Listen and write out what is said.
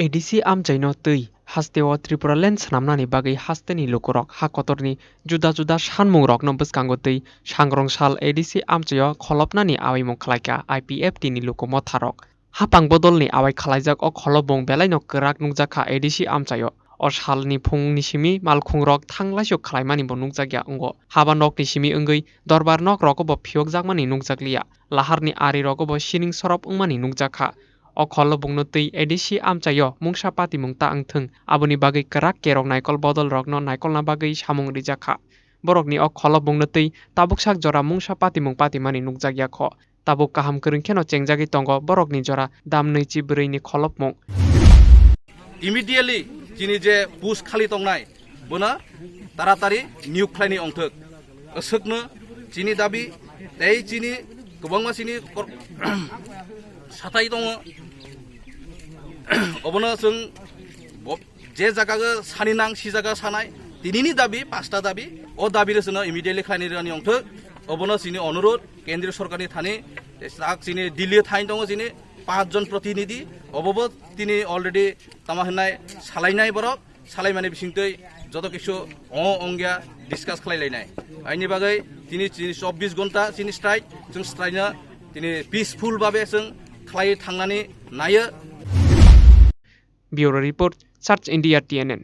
ADC आमचाइनो tui hasteo Tripuraland snamnani bagui hasteni lukurok ha kotorni juda juda sanmungrok no bwskango tui sangrongsal ADC amchaio kholopnani awaimung khlaika IPFT ni lukumo tharok hapang bodolni awai khlaijak o kholopbung belai no kwrak nukjakha ADC amchaio o salni phungni simi malkhungrok thanglaisio khlaimani bo nukjakya ongo haba nokni simi wngui dorbar nok rok bo phiyokjakmani nukjakliya laharni ari o kholo bungno tui edisi amchayo mungsa pati mungta angthung aboni bagui karak kerok naikol bodol rokno naikol na bagui samung rijakha borokni o kholo bungno tui tabuksak jora mungsa pati mung pati mani nukjakya kho tabuk kaham kurung kheno chengjagi tongo borokni jora damnui chi bureini kholop mung immediately chini je bus khali tongnai bona taratari new khlaini ongthuk asukno chini dabi tei chini kobangma chini 사타이동 অবনা जों যে জায়গাকে সানিনাং C জায়গা সানাই, তিনিনি দাবি, পাঁচটা দাবি। ও দাবির জন্য immediately খাইনি রানি অংশ। অবনা চিনি অনুরোধ কেন্দ্রীয় সরকারি থানে, তাক চিনি দিল্লি থাইন দङ চিনি পাঁচজন প্রতিনিধি অবব তিনি অলরেডি তামা হনাই সালাইনাই বরক সালাই মানে বিসিংতই যত কিছু অ অঙ্গিয়া ডিসকাস খালাইলাইনাই আইনি বাগৈ তিনি চব্বিশ ঘণ্টা চিনি স্ট্রাইক जों স্ট্রাইকনা তিনি পিসফুলভাবে जों खालाय थांनानै नायो bureau report search india tnn